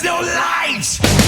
there's no light.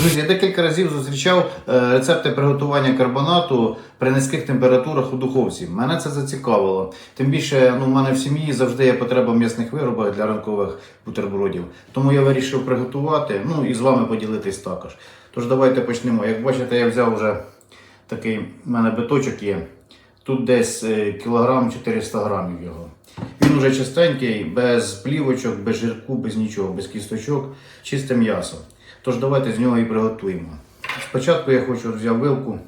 Друзі, я декілька разів зустрічав е, рецепти приготування карбонату при низьких температурах у духовці. Мене це зацікавило. Тим більше, ну, в мене в сім'ї завжди є потреба м'ясних виробах для ранкових бутербродів. Тому я вирішив приготувати, ну і з вами поділитись також. Тож давайте почнемо. Як бачите, я взяв вже такий в мене биточок є. Тут десь е, кілограм 400 грамів його. Він уже чистенький, без плівочок, без жирку, без нічого, без кісточок, чисте м'ясо. Тож давайте з нього і приготуємо. Спочатку я хочу взяв вилку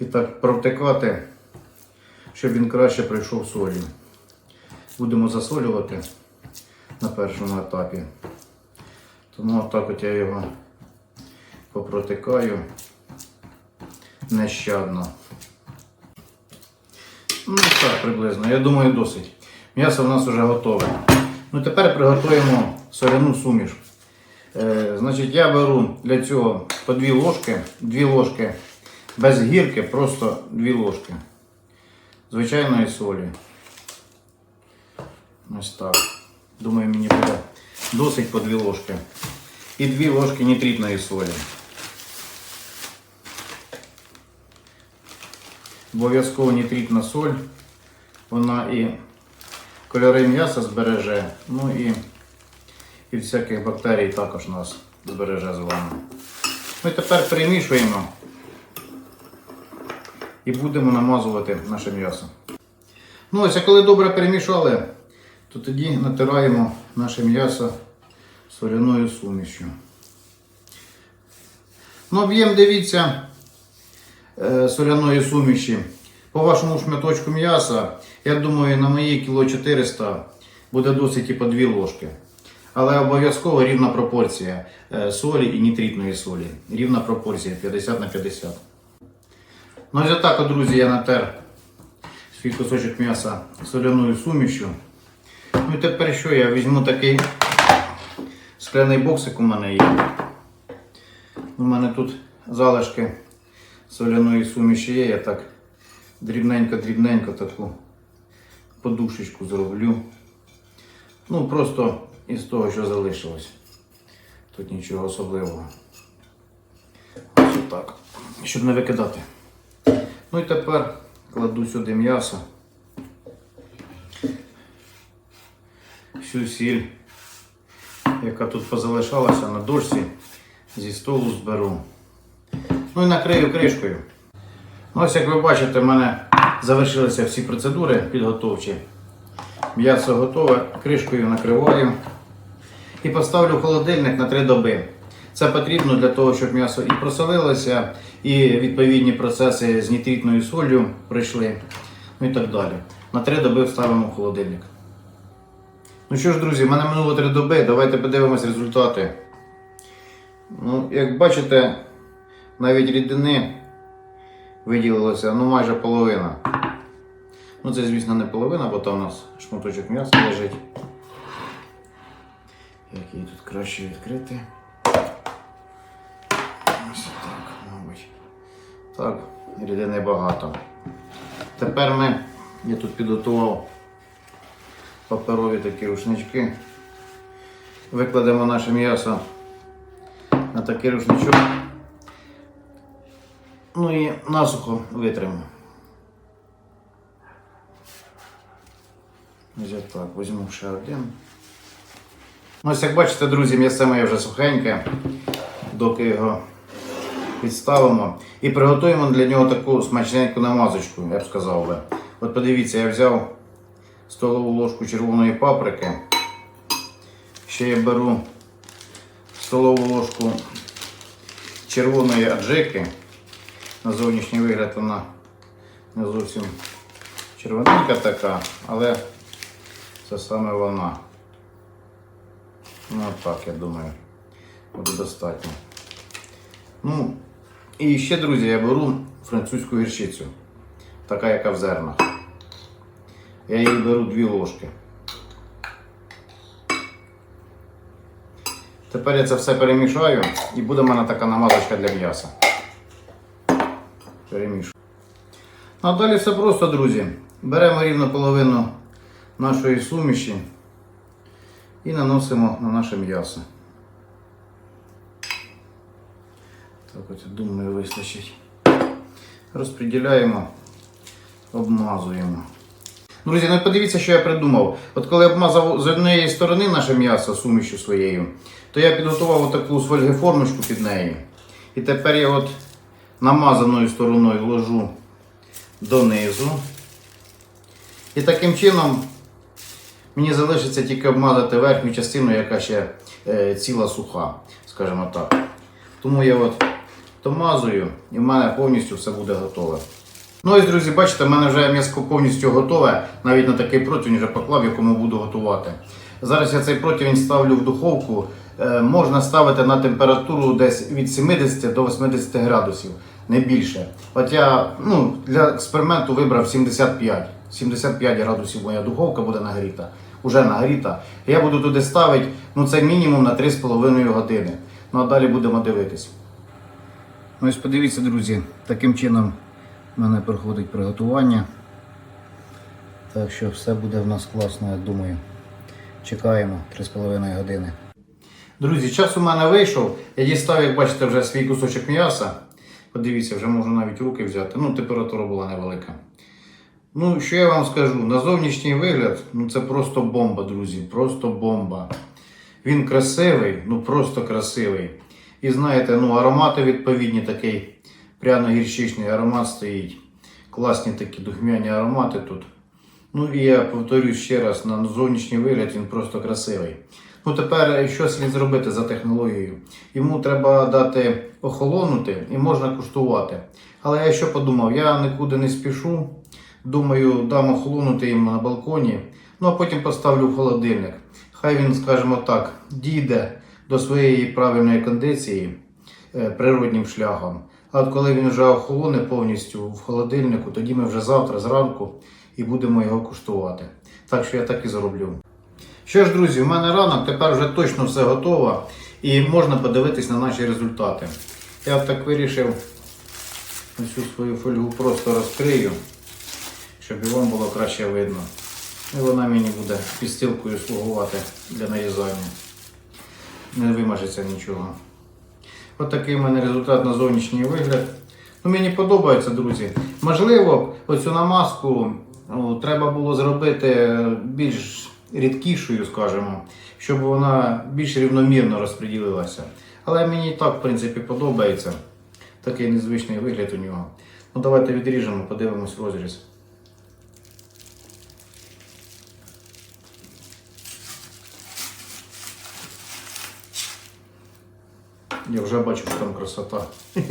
і так провтикати, щоб він краще пройшов солі. Будемо засолювати на першому етапі. Тому отак от я його попротикаю нещадно. Ну так, приблизно. Я думаю, досить. М'ясо в нас вже готове. Ну тепер приготуємо соляну суміш. Е, значить, я беру для цього по дві ложки, дві ложки без гірки, просто дві ложки звичайної солі. Ось так. Думаю, мені буде досить по дві ложки. І дві ложки нітритної солі. Обов'язково нітритна соль. Вона і кольори м'яса збереже, ну і і всяких бактерій також нас збереже з вами. Ми тепер перемішуємо і будемо намазувати наше м'ясо. Ну ось, а коли добре перемішали, то тоді натираємо наше м'ясо соляною сумішю. Ну, об'єм дивіться е, соляної суміші. По вашому шматочку м'яса, я думаю, на мої кіло 400 буде досить і по 2 ложки. Але обов'язково рівна пропорція е, солі і нітритної солі. Рівна пропорція 50 на 50. Ну ось так, друзі, я натер свій кусочок м'яса соляною сумішю. Ну і тепер що я візьму такий скляний боксик у мене є. У мене тут залишки соляної суміші є. Я так дрібненько-дрібненько таку подушечку зроблю. Ну, просто із того, що залишилось. Тут нічого особливого. Ось так. Щоб не викидати. Ну і тепер кладу сюди м'ясо. Всю сіль, яка тут позалишалася на дошці, зі столу зберу. Ну і накрию кришкою. Ну, ось як ви бачите, в мене завершилися всі процедури підготовчі. М'ясо готове, кришкою накриваю і поставлю в холодильник на 3 доби. Це потрібно для того, щоб м'ясо і просолилося, і відповідні процеси з нітритною солью пройшли. Ну і так далі. На 3 доби вставимо в холодильник. Ну що ж, друзі, в мене минуло 3 доби, давайте подивимось результати. Ну, Як бачите, навіть рідини виділилося ну, майже половина. Ну це, звісно, не половина, бо там у нас шматочок м'яса лежить. Як її тут краще відкрити. Ось так, мабуть. Так, рідини багато. Тепер ми, я тут підготував паперові такі рушнички. Викладемо наше м'ясо на такий рушничок. Ну і насухо витримо. Ось так, візьму ще один. Ну, ось як бачите, друзі, м'ясо моє вже сухеньке, доки його підставимо. І приготуємо для нього таку смачненьку намазочку, я б сказав би. От подивіться, я взяв столову ложку червоної паприки. Ще я беру столову ложку червоної аджики. На зовнішній вигляд вона не зовсім червоненька така, але це саме вона. Ну так, я думаю, буде достатньо. Ну, і ще, друзі, я беру французьку гірчицю, така, яка в зернах. Я її беру дві ложки. Тепер я це все перемішаю і буде в мене така намазочка для м'яса. Перемішую. Ну, а далі все просто, друзі. Беремо рівно половину нашої суміші і наносимо на наше м'ясо. Так от, думаю, вистачить. Розподіляємо, обмазуємо. Друзі, ну подивіться, що я придумав. От коли я обмазав з однієї сторони наше м'ясо сумішю своєю, то я підготував таку фольгоформочку під неї. І тепер я от намазаною стороною ложу донизу. І таким чином мені залишиться тільки обмазати верхню частину, яка ще е, ціла суха, скажімо так. Тому я от домазую і в мене повністю все буде готове. Ну ось, друзі, бачите, в мене вже м'ясо повністю готове. Навіть на такий противень вже поклав, якому буду готувати. Зараз я цей противень ставлю в духовку. Е, можна ставити на температуру десь від 70 до 80 градусів, не більше. От я ну, для експерименту вибрав 75. 75 градусів моя духовка буде нагріта. Уже нагріта. Я буду туди ставити ну, це мінімум на 3,5 години. Ну а далі будемо дивитись. Ну ось подивіться, друзі, таким чином в мене проходить приготування. Так що все буде в нас класно, я думаю. Чекаємо 3,5 години. Друзі, час у мене вийшов. Я дістав, як бачите, вже свій кусочок м'яса. Подивіться, вже можу навіть руки взяти. Ну, температура була невелика. Ну, що я вам скажу? На зовнішній вигляд, ну це просто бомба, друзі. Просто бомба. Він красивий, ну просто красивий. І знаєте, ну аромати відповідні такий пряно-гірчичний аромат стоїть. Класні такі духмяні аромати тут. Ну і я повторюю ще раз, на зовнішній вигляд він просто красивий. Ну тепер що слід зробити за технологією? Йому треба дати охолонути і можна куштувати. Але я що подумав, я нікуди не спішу. Думаю, дам охолонути йому на балконі, ну а потім поставлю в холодильник. Хай він, скажімо так, дійде до своєї правильної кондиції е, природнім шляхом. А от коли він вже охолоне повністю в холодильнику, тоді ми вже завтра зранку і будемо його куштувати. Так що я так і зроблю. Що ж, друзі, у мене ранок, тепер вже точно все готово і можна подивитись на наші результати. Я так вирішив цю свою фольгу просто розкрию, щоб і вам було краще видно. І вона мені буде підстилкою слугувати для нарізання. Не вимажеться нічого. От такий в мене результат на зовнішній вигляд. Ну, мені подобається, друзі. Можливо, оцю намазку ну, треба було зробити більш рідкішою, скажімо, щоб вона більш рівномірно розподілилася. Але мені і так, в принципі, подобається. Такий незвичний вигляд у нього. Ну, давайте відріжемо, подивимось розріз. Я вже бачу, що там красота.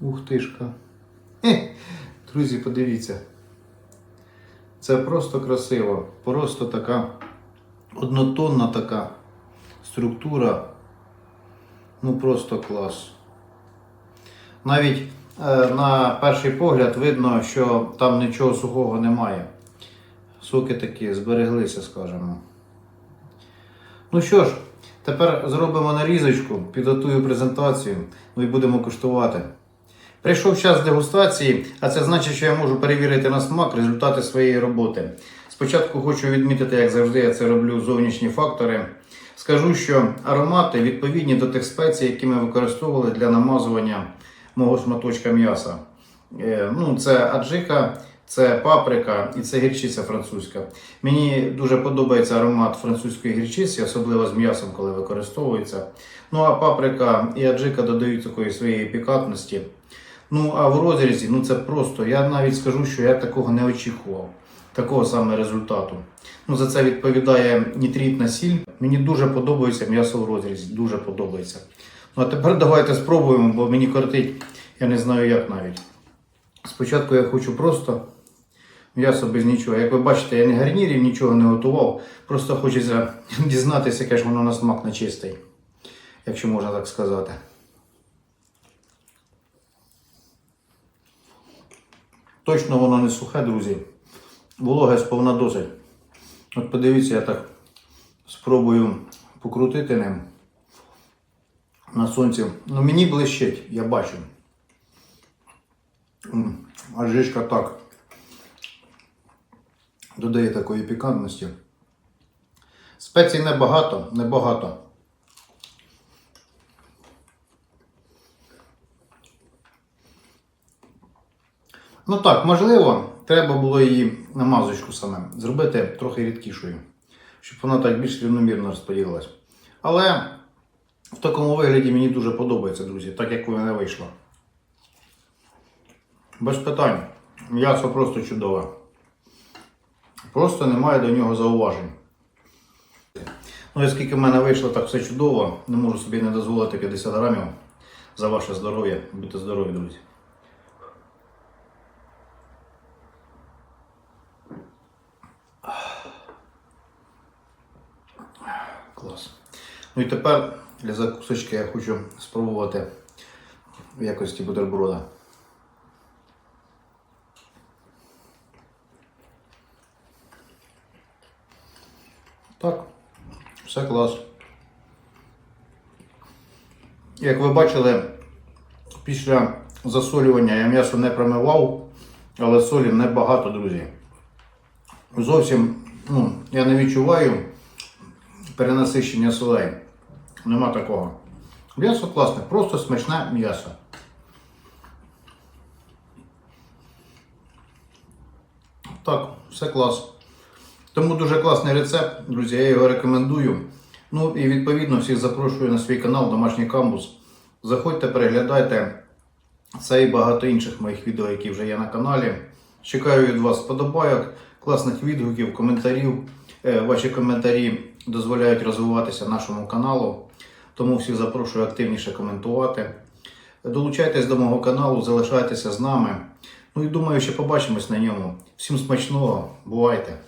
Ух тишка. Друзі, подивіться. Це просто красиво. Просто така однотонна така структура. Ну просто клас. Навіть е, на перший погляд видно, що там нічого сухого немає. Соки такі збереглися, скажімо. Ну що ж, тепер зробимо нарізочку, підготую презентацію, ну і будемо куштувати. Прийшов час дегустації, а це значить, що я можу перевірити на смак результати своєї роботи. Спочатку хочу відмітити, як завжди, я це роблю зовнішні фактори. Скажу, що аромати відповідні до тих спецій, які ми використовували для намазування мого шматочка м'яса. Е, Ну, це аджика, це паприка і це гірчиця французька. Мені дуже подобається аромат французької гірчиці, особливо з м'ясом, коли використовується. Ну а паприка і аджика додають такої своєї пікантності. Ну а в розрізі, ну це просто, я навіть скажу, що я такого не очікував. такого саме результату. Ну, за це відповідає нітритна сіль. Мені дуже подобається м'ясо в розрізі, дуже подобається. Ну а тепер давайте спробуємо, бо мені кортить, я не знаю як навіть. Спочатку я хочу просто м'ясо без нічого. Як ви бачите, я не гарнірів, нічого не готував. Просто хочеться дізнатися, яке ж воно на смак нечистий, якщо можна так сказати. Точно воно не сухе, друзі. Вологе сповна досить. От подивіться, я так спробую покрутити ним на сонці. Ну мені блищить, я бачу. А жишка так. Додає такої пікантності. Спецій небагато, небагато. Ну так, можливо, треба було її намазочку саме зробити трохи рідкішою, щоб вона так більш рівномірно розподілилась. Але в такому вигляді мені дуже подобається, друзі, так як у мене вийшло. Без питань. М'ясо просто чудове. Просто немає до нього зауважень. Ну, і оскільки в мене вийшло так все чудово, не можу собі не дозволити 50 грамів за ваше здоров'я. Будьте здорові, друзі. Клас. Ну і тепер для закусочки я хочу спробувати в якості бутерброда. Так, все клас. Як ви бачили, після засолювання я м'ясо не промивав, але солі небагато, друзі. Зовсім ну, я не відчуваю перенасищення солей. Нема такого. М'ясо класне, просто смачне м'ясо. Так, все клас. Тому дуже класний рецепт, друзі, я його рекомендую. Ну і відповідно всіх запрошую на свій канал Домашній Камбус. Заходьте, переглядайте це і багато інших моїх відео, які вже є на каналі. Чекаю від вас вподобайок, класних відгуків, коментарів. Е, Ваші коментарі дозволяють розвиватися нашому каналу. Тому всіх запрошую активніше коментувати. Долучайтесь до мого каналу, залишайтеся з нами. Ну і думаю, що побачимось на ньому. Всім смачного, бувайте!